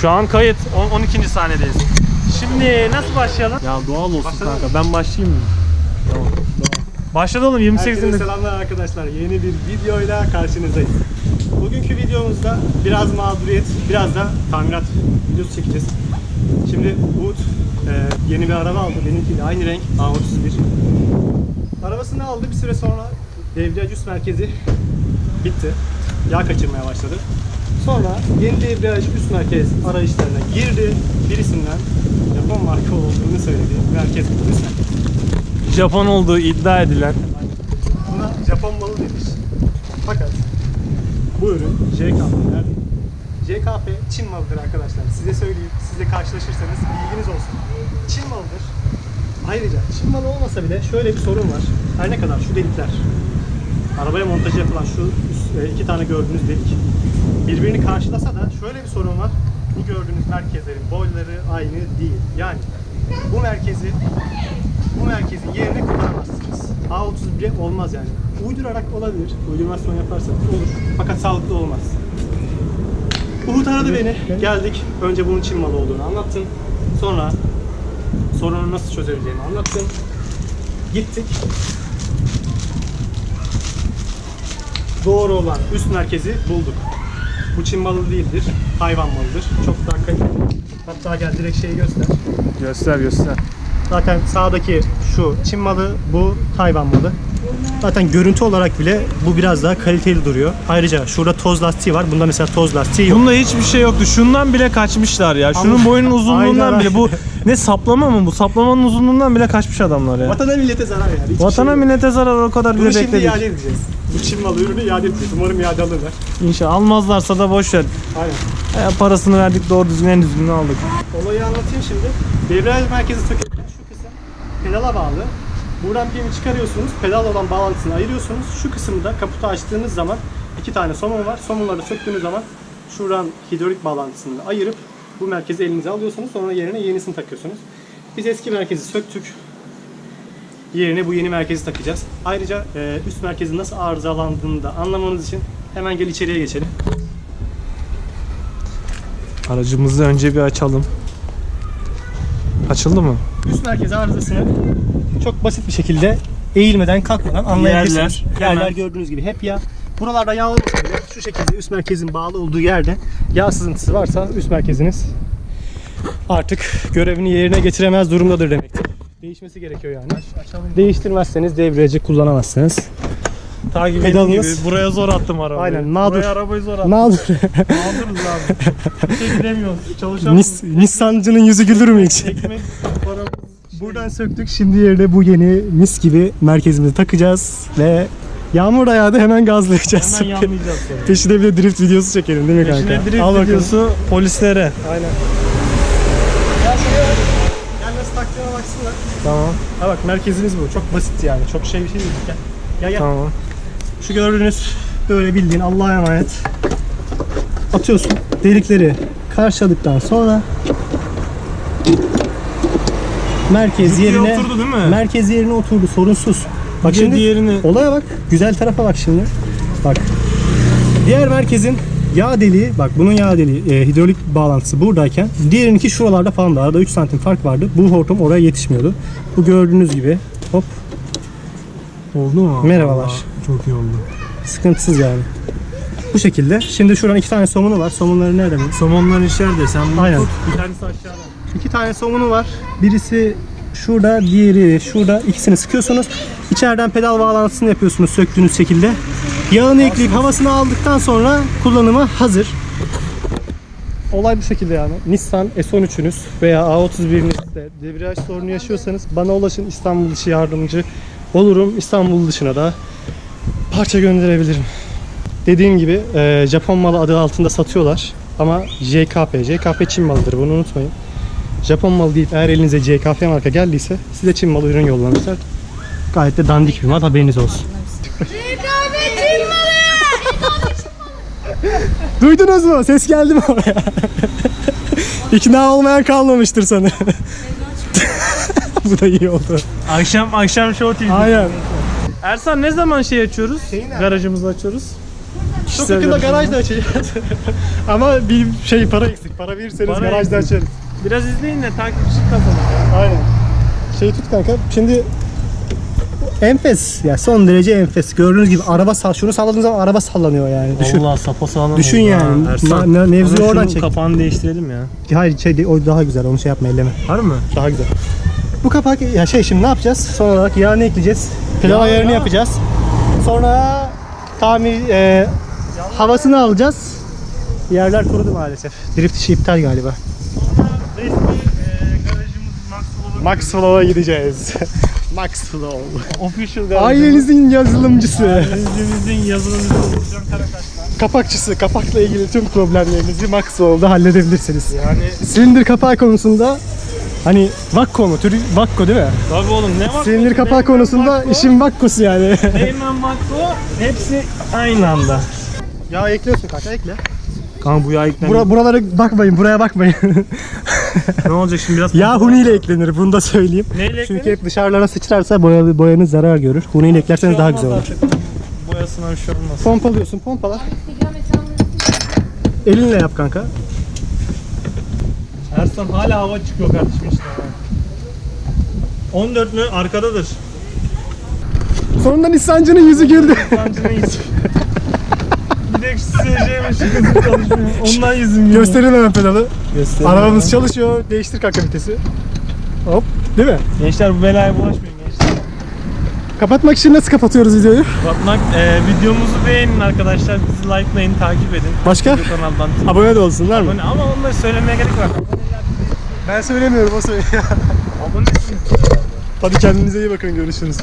Şu an kayıt. On- 12. sahnedeyiz. Şimdi nasıl başlayalım? Ya doğal olsun Başlayalım. kanka. Ben başlayayım mı? Tamam. Başladı oğlum 28'inde. Herkese selamlar arkadaşlar. Yeni bir videoyla karşınızdayız. Bugünkü videomuzda biraz mağduriyet, biraz da tamirat videosu çekeceğiz. Şimdi Umut e, yeni bir araba aldı. Benimkiyle aynı renk A31. Arabasını aldı bir süre sonra debriyaj üst merkezi bitti. Yağ kaçırmaya başladı. Sonra yeni debriyaj üst merkez arayışlarına girdi. Birisinden Japon marka olduğunu söyledi. Merkez merkez. Japon olduğu iddia edilen. Buna Japon malı denir. Fakat bu ürün JKP'ler JKP Çin malıdır arkadaşlar. Size söyleyeyim, siz de karşılaşırsanız bilginiz olsun. Çin malıdır. Ayrıca Çin malı olmasa bile şöyle bir sorun var. Her ne kadar şu delikler, arabaya montajı yapılan şu e, iki tane gördüğünüz delik birbirini karşılasa da şöyle bir sorun var. Bu gördüğünüz merkezlerin boyları aynı değil. Yani bu merkezi bu merkezin yerini kullanamazsınız. A31'e olmaz yani. Uydurarak olabilir. Uydurmasyon yaparsanız olur. Fakat sağlıklı olmaz. Umut aradı beni. Geldik. Önce bunun Çin malı olduğunu anlattım. Sonra sorunu nasıl çözebileceğimi anlattım. Gittik. Doğru olan üst merkezi bulduk. Bu Çin malı değildir. Hayvan malıdır. Çok daha kaliteli. Hatta gel direkt şeyi göster. Göster göster. Zaten sağdaki şu Çin malı, bu Tayvan malı. Zaten görüntü olarak bile bu biraz daha kaliteli duruyor. Ayrıca şurada toz lastiği var. Bunda mesela toz lastiği yok. Bunda hiçbir şey yoktu. Şundan bile kaçmışlar ya. Şunun boyunun uzunluğundan bile bu ne saplama mı bu? Saplamanın uzunluğundan bile kaçmış adamlar ya. Vatana millete zarar yani. Hiçbir Vatana şey yok. millete zarar o kadar Bunu bile şimdi bekledik. iade edeceğiz. Bu Çin malı ürünü iade edeceğiz. Umarım iade alırlar. İnşallah almazlarsa da boş ver. Aynen. E, parasını verdik doğru düzgün en düzgününü aldık. Olayı anlatayım şimdi. Debriyaj merkezi takırken şu kısım pedala bağlı. Buradan pimi çıkarıyorsunuz. Pedal olan bağlantısını ayırıyorsunuz. Şu kısımda kaputu açtığınız zaman iki tane somun var. Somunları söktüğünüz zaman şuradan hidrolik bağlantısını ayırıp bu merkezi elinize alıyorsunuz. Sonra yerine yenisini takıyorsunuz. Biz eski merkezi söktük. Yerine bu yeni merkezi takacağız. Ayrıca e, üst merkezin nasıl arızalandığını da anlamanız için hemen gel içeriye geçelim. Aracımızı önce bir açalım. Açıldı mı? Üst merkez arızasını çok basit bir şekilde eğilmeden kalkmadan anlayabilirsiniz. Yerler, Yerler, gördüğünüz gibi hep yağ. Buralarda yağ olmasa bile şu şekilde üst merkezin bağlı olduğu yerde yağ sızıntısı varsa üst merkeziniz artık görevini yerine getiremez durumdadır demektir. Değişmesi gerekiyor yani. Değiştirmezseniz debriyajı kullanamazsınız. Ta gibi Pedalınız- gibi. Buraya zor attım arabayı. Aynen, mağdur. Buraya arabayı zor attım. Mağdur. Mağduruz abi. Bir şey gidemiyoruz. Çalışan Nis- Nissancının yüzü gülür mü hiç? ekmek paramız. Buradan söktük. Şimdi yerine bu yeni mis gibi merkezimizi takacağız ve yağmur da yağdı hemen gazlayacağız. Hemen yanlayacağız sonra. Peşine bir de drift videosu çekelim değil mi kanka? Peşine drift Al bakalım. videosu polislere. Aynen. Gel şuraya. Gel nasıl taktığına baksınlar. Tamam. Ha bak merkezimiz bu. Çok basit yani. Çok şey bir şey değil. Gel. Gel gel. Tamam. Şu gördüğünüz böyle bildiğin Allah'a emanet. Atıyorsun. Delikleri karşıladıktan sonra merkez diye yerine oturdu değil mi? merkez yerine oturdu sorunsuz. Bak şimdi diğerini- olaya bak. Güzel tarafa bak şimdi. Bak. Diğer merkezin yağ deliği bak bunun yağ deliği e, hidrolik bağlantısı buradayken diğerininki şuralarda falan da arada 3 santim fark vardı. Bu hortum oraya yetişmiyordu. Bu gördüğünüz gibi hop Oldu mu? Merhabalar. Vallahi Çok iyi oldu. sıkıntısız yani. Bu şekilde. Şimdi şuradan iki tane somunu var. Somunları nerede bu? Somonlar içeride. Sen bunu Aynen. tut. Bir tanesi aşağıda. İki tane somunu var. Birisi şurada, diğeri şurada. İkisini sıkıyorsunuz. İçeriden pedal bağlantısını yapıyorsunuz söktüğünüz şekilde. Yağını ekleyip havasını aldıktan sonra kullanıma hazır. Olay bu şekilde yani. Nissan S13'ünüz veya A31'inizde debriyaj sorunu yaşıyorsanız bana ulaşın İstanbul dışı yardımcı olurum. İstanbul dışına da parça gönderebilirim. Dediğim gibi e, Japon malı adı altında satıyorlar. Ama JKP, JKP Çin malıdır bunu unutmayın. Japon malı deyip eğer elinize JKP marka geldiyse size Çin malı ürün yollamışlar. Gayet de dandik bir mal haberiniz olsun. Rekabetçi malı! Duydunuz mu? Ses geldi mi oraya? İkna olmayan kalmamıştır sanırım. Bu da iyi oldu. Akşam akşam Show TV. Aynen. Ersan ne zaman şey açıyoruz? Garajımızı açıyoruz. Çok yakında garaj da açacağız. Ama bir şey para eksik. Para verirseniz Para garaj da açarız. Biraz izleyin de takipçi kazanın. Aynen. Şey tut kanka. Şimdi enfes. Ya son derece enfes. Gördüğünüz gibi araba sal şunu salladığınız zaman araba sallanıyor yani. Düşün. Allah sapa sağlam Düşün oldu yani. ha, Ersan. Mevzuyu Ama oradan şunun çek. Kapağını değiştirelim ya. Hayır şey o daha güzel. Onu şey yapma elleme. Var mı? Daha güzel. Bu kapak ya şey şimdi ne yapacağız? Son olarak yağını ekleyeceğiz. Yağ, ayarını yapacağız. Sonra tamir e, havasını alacağız. Yerler kurudu maalesef. Drift işi iptal galiba. Max Flow'a gideceğiz. Max Flow. Official garajımız. Ailenizin yazılımcısı. Ailemizin yazılımcısı Burcan Karakaş'tan. Kapakçısı. Kapakla ilgili tüm problemlerinizi Max Flow'da halledebilirsiniz. Yani Silindir kapağı konusunda hani Vakko mu? Türü Vakko değil mi? tabii oğlum ne var? Silindir kapağı konusunda işin Vakko'su yani. Eymen Vakko hepsi aynı anda. ya ekliyorsun kanka ekle. Kanka bu yağ eklen. Bura, buralara bakmayın, buraya bakmayın. Ne olacak şimdi biraz? Yağ huni ile eklenir, bunu da söyleyeyim. Neyle Çünkü eklenir? hep dışarılara sıçrarsa boya, boyanız zarar görür. Huni ile eklerseniz daha güzel olur. Boyasına bir şey olmaz. Pompalıyorsun, pompala. Elinle yap kanka. Ersan hala hava çıkıyor kardeşim işte. 14 mü? Arkadadır. Sonunda Nissancı'nın yüzü güldü. Sancına yüzüm. Bir de şu SC'me şu kızım çalışmıyor. Ondan yüzüm gülüyor. Gösterin hemen pedalı. Gösterin. Arabamız çalışıyor. Değiştir kanka vitesi. Hop. Değil mi? Gençler bu belaya bulaşmayın gençler. Kapatmak için nasıl kapatıyoruz videoyu? Bakmak, e, videomuzu beğenin arkadaşlar. Bizi likelayın, takip edin. Başka? Bu kanaldan. Abone de olsunlar mı? Abone, ama onları söylemeye gerek var. Ben söylemiyorum o söylüyor. Abonesin. Hadi kendinize iyi bakın görüşürüz.